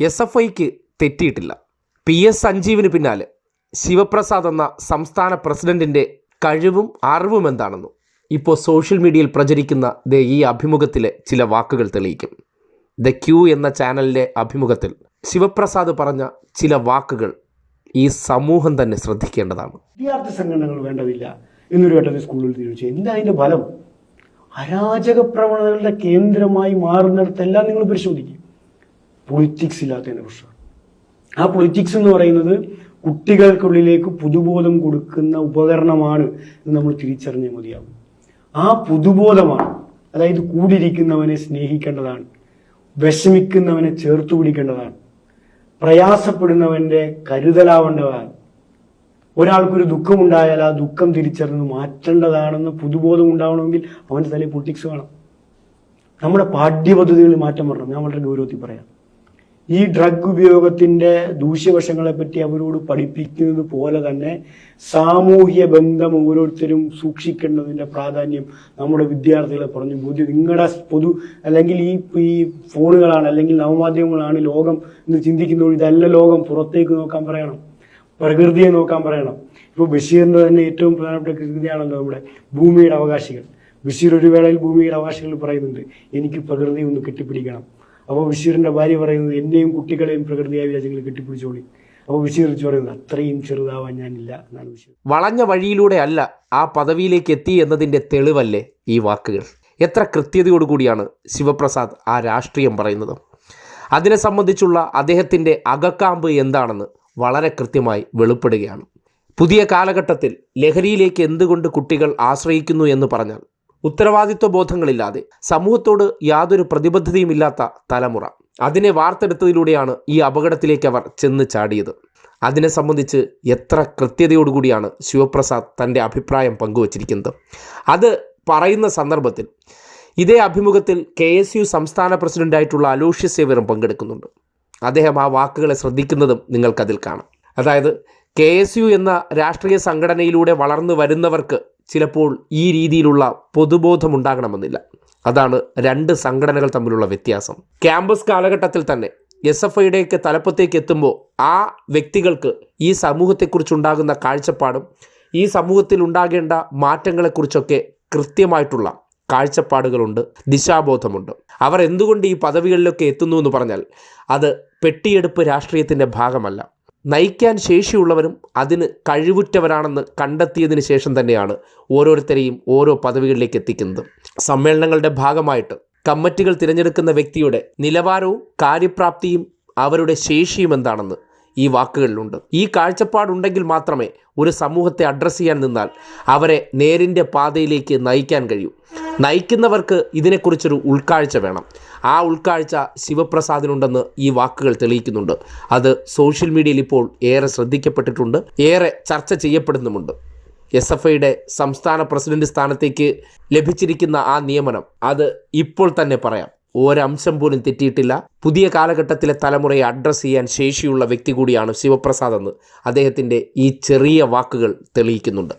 S F ഐക്ക് തെറ്റിയിട്ടില്ല. P S സഞ്ജീവിന് പിന്നാലെ ശിവപ്രസാദ് എന്ന സംസ്ഥാന പ്രസിഡന്റിന്റെ കഴിവും അറിവും എന്താണെന്നും ഇപ്പോൾ സോഷ്യൽ മീഡിയയിൽ പ്രചരിക്കുന്ന ദേ ഈ അഭിമുഖത്തിലെ ചില വാക്കുകൾ തെളിയിക്കും. ദ ക്യൂ എന്ന ചാനലിലെ അഭിമുഖത്തിൽ ശിവപ്രസാദ് പറഞ്ഞ ചില വാക്കുകൾ ഈ സമൂഹം തന്നെ ശ്രദ്ധിക്കേണ്ടതാണ്. വിദ്യാർത്ഥി സംഘടനകൾ വേണ്ടതില്ല എന്നൊരു ഘട്ടത്തിൽ സ്കൂളിൽ തീരുമാനിച്ചു. എന്താ അതിന്റെ ഫലം? അരാജക പ്രവണതകളുടെ കേന്ദ്രമായി മാറുന്നിടത്തെല്ലാം നിങ്ങൾ പരിശോധിക്കും. പൊളിറ്റിക്സ് ഇല്ലാത്തതിന്റെ പ്രശ്നമാണ് ആ പൊളിറ്റിക്സ് എന്ന് പറയുന്നത് കുട്ടികൾക്കുള്ളിലേക്ക് പുതുബോധം കൊടുക്കുന്ന ഉപകരണമാണ് എന്ന് നമ്മൾ തിരിച്ചറിഞ്ഞ മതിയാകും ആ പുതുബോധമാണ് അതായത് കൂടിയിരിക്കുന്നവനെ സ്നേഹിക്കേണ്ടതാണ് വിഷമിക്കുന്നവനെ ചേർത്തു പിടിക്കേണ്ടതാണ് പ്രയാസപ്പെടുന്നവന്റെ കരുതലാവേണ്ടതാണ്. ഒരാൾക്കൊരു ദുഃഖമുണ്ടായാൽ ആ ദുഃഖം തിരിച്ചറിഞ്ഞ് മാറ്റേണ്ടതാണെന്ന് പുതുബോധം ഉണ്ടാവണമെങ്കിൽ അവന്റെ തലയിൽ പൊളിറ്റിക്സ് വേണം. നമ്മുടെ പാഠ്യപദ്ധതികളിൽ മാറ്റം വരണം. ഞാൻ വളരെ ഗൗരവത്തിൽ പറയാം. ഈ ഡ്രഗ് ഉപയോഗത്തിന്റെ ദൂഷ്യവശങ്ങളെ പറ്റി അവരോട് പഠിപ്പിക്കുന്നത് പോലെ തന്നെ സാമൂഹ്യ ബന്ധം ഓരോരുത്തരും സൂക്ഷിക്കേണ്ടതിന്റെ പ്രാധാന്യം നമ്മുടെ വിദ്യാർത്ഥികളെ പറഞ്ഞു. ബോധ്യം നിങ്ങളുടെ പൊതു അല്ലെങ്കിൽ ഈ ഈ ഫോണുകളാണ് അല്ലെങ്കിൽ നവമാധ്യമങ്ങളാണ് ലോകം എന്ന് ചിന്തിക്കുന്നത് ഇതല്ല ലോകം. പുറത്തേക്ക് നോക്കാൻ പറയണം. പ്രകൃതിയെ നോക്കാൻ പറയണം. ഇപ്പോൾ ബഷീറിന്റെ തന്നെ ഏറ്റവും പ്രധാനപ്പെട്ട കൃതിയാണല്ലോ നമ്മുടെ ഭൂമിയുടെ അവകാശികൾ. ബഷീർ ഒരു വേളയിൽ ഭൂമിയുടെ അവകാശികൾ പറയുന്നുണ്ട് എനിക്ക് പ്രകൃതി ഒന്ന് കെട്ടിപ്പിടിക്കണം. അപ്പോൾ ബഷീറിന്റെ ഭാര്യ പറയുന്നത് എന്നെയും കുട്ടികളെയും പ്രകൃതിയായ വിരാജങ്ങൾ കെട്ടിപ്പിടിച്ചോളി. അപ്പോൾ ബഷീർ പറയുന്നത് അത്രയും ചെറുതാവാൻ ഞാനില്ല എന്നാണ് ബഷീർ. വളഞ്ഞ വഴിയിലൂടെ അല്ല ആ പദവിയിലേക്ക് എത്തി എന്നതിന്റെ തെളിവല്ലേ ഈ വാക്കുകൾ. എത്ര കൃത്യതയോടുകൂടിയാണ് ശിവപ്രസാദ് ആ രാഷ്ട്രീയം പറയുന്നത്. അതിനെ സംബന്ധിച്ചുള്ള അദ്ദേഹത്തിന്റെ അകക്കാമ്പ് എന്താണെന്ന് വളരെ കൃത്യമായി വെളിപ്പെടുകയാണ്. പുതിയ കാലഘട്ടത്തിൽ ലഹരിയിലേക്ക് എന്തുകൊണ്ട് കുട്ടികൾ ആശ്രയിക്കുന്നു എന്ന് പറഞ്ഞാൽ ഉത്തരവാദിത്വ ബോധങ്ങളില്ലാതെ സമൂഹത്തോട് യാതൊരു പ്രതിബദ്ധതയുമില്ലാത്ത തലമുറ. അതിനെ വാർത്തെടുത്തതിലൂടെയാണ് ഈ അപകടത്തിലേക്ക് അവർ ചെന്ന് ചാടിയത്. അതിനെ സംബന്ധിച്ച് എത്ര കൃത്യതയോടുകൂടിയാണ് ശിവപ്രസാദ് തന്റെ അഭിപ്രായം പങ്കുവച്ചിരിക്കുന്നത്. അത് പറയുന്ന സന്ദർഭത്തിൽ ഇതേ അഭിമുഖത്തിൽ കെ എസ് യു സംസ്ഥാന പ്രസിഡന്റായിട്ടുള്ള അലോഷ്യ സേവരും പങ്കെടുക്കുന്നുണ്ട്. അദ്ദേഹം ആ വാക്കുകളെ ശ്രദ്ധിക്കുന്നതും നിങ്ങൾക്കതിൽ കാണാം. അതായത് കെ എസ് യു എന്ന രാഷ്ട്രീയ സംഘടനയിലൂടെ വളർന്നു വരുന്നവർക്ക് ചിലപ്പോൾ ഈ രീതിയിലുള്ള പൊതുബോധം ഉണ്ടാകണമെന്നില്ല അതാണ് രണ്ട് സംഘടനകൾ തമ്മിലുള്ള വ്യത്യാസം. ക്യാമ്പസ് കാലഘട്ടത്തിൽ തന്നെ എസ് എഫ് ഐയുടെയൊക്കെ തലപ്പത്തേക്ക് എത്തുമ്പോൾ ആ വ്യക്തികൾക്ക് ഈ സമൂഹത്തെക്കുറിച്ചുണ്ടാകുന്ന കാഴ്ചപ്പാടും ഈ സമൂഹത്തിൽ ഉണ്ടാകേണ്ട മാറ്റങ്ങളെക്കുറിച്ചൊക്കെ കൃത്യമായിട്ടുള്ള കാഴ്ചപ്പാടുകളുണ്ട് ദിശാബോധമുണ്ട്. അവർ എന്തുകൊണ്ട് ഈ പദവികളിലൊക്കെ എത്തുന്നു എന്ന് പറഞ്ഞാൽ അത് പെട്ടിയെടുപ്പ് രാഷ്ട്രീയത്തിന്റെ ഭാഗമല്ല. നയിക്കാൻ ശേഷിയുള്ളവരും അതിന് കഴിവുറ്റവരാണെന്ന് കണ്ടെത്തിയതിന് ശേഷം തന്നെയാണ് ഓരോരുത്തരെയും ഓരോ പദവികളിലേക്ക് എത്തിക്കുന്നത്. സമ്മേളനങ്ങളുടെ ഭാഗമായിട്ട് കമ്മിറ്റികൾ തിരഞ്ഞെടുക്കുന്ന വ്യക്തിയുടെ നിലവാരവും കാര്യപ്രാപ്തിയും അവരുടെ ശേഷിയും എന്താണെന്ന് ഈ വാക്കുകളിലുണ്ട്. ഈ കാഴ്ചപ്പാടുണ്ടെങ്കിൽ മാത്രമേ ഒരു സമൂഹത്തെ അഡ്രസ്സ് ചെയ്യാൻ നിന്നാൽ അവരെ നേരിന്റെ പാതയിലേക്ക് നയിക്കാൻ കഴിയൂ. നയിക്കുന്നവർക്ക് ഇതിനെക്കുറിച്ചൊരു ഉൾക്കാഴ്ച വേണം. ആ ഉൾക്കാഴ്ച ശിവപ്രസാദിനുണ്ടെന്ന് ഈ വാക്കുകൾ തെളിയിക്കുന്നുണ്ട്. അത് സോഷ്യൽ മീഡിയയിൽ ഇപ്പോൾ ഏറെ ശ്രദ്ധിക്കപ്പെട്ടിട്ടുണ്ട്. ഏറെ ചർച്ച ചെയ്യപ്പെടുന്നുമുണ്ട്. എസ് എഫ് ഐയുടെ സംസ്ഥാന പ്രസിഡന്റ് സ്ഥാനത്തേക്ക് ലഭിച്ചിരിക്കുന്ന ആ നിയമനം അത് ഇപ്പോൾ തന്നെ പറയാം. ഒരംശം പോലും തെറ്റിയിട്ടില്ല. പുതിയ കാലഘട്ടത്തിലെ തലമുറയെ അഡ്രസ്സ് ചെയ്യാൻ ശേഷിയുള്ള വ്യക്തി കൂടിയാണ് ശിവപ്രസാദ് എന്ന് അദ്ദേഹത്തിന്റെ ഈ ചെറിയ വാക്കുകൾ തെളിയിക്കുന്നുണ്ട്.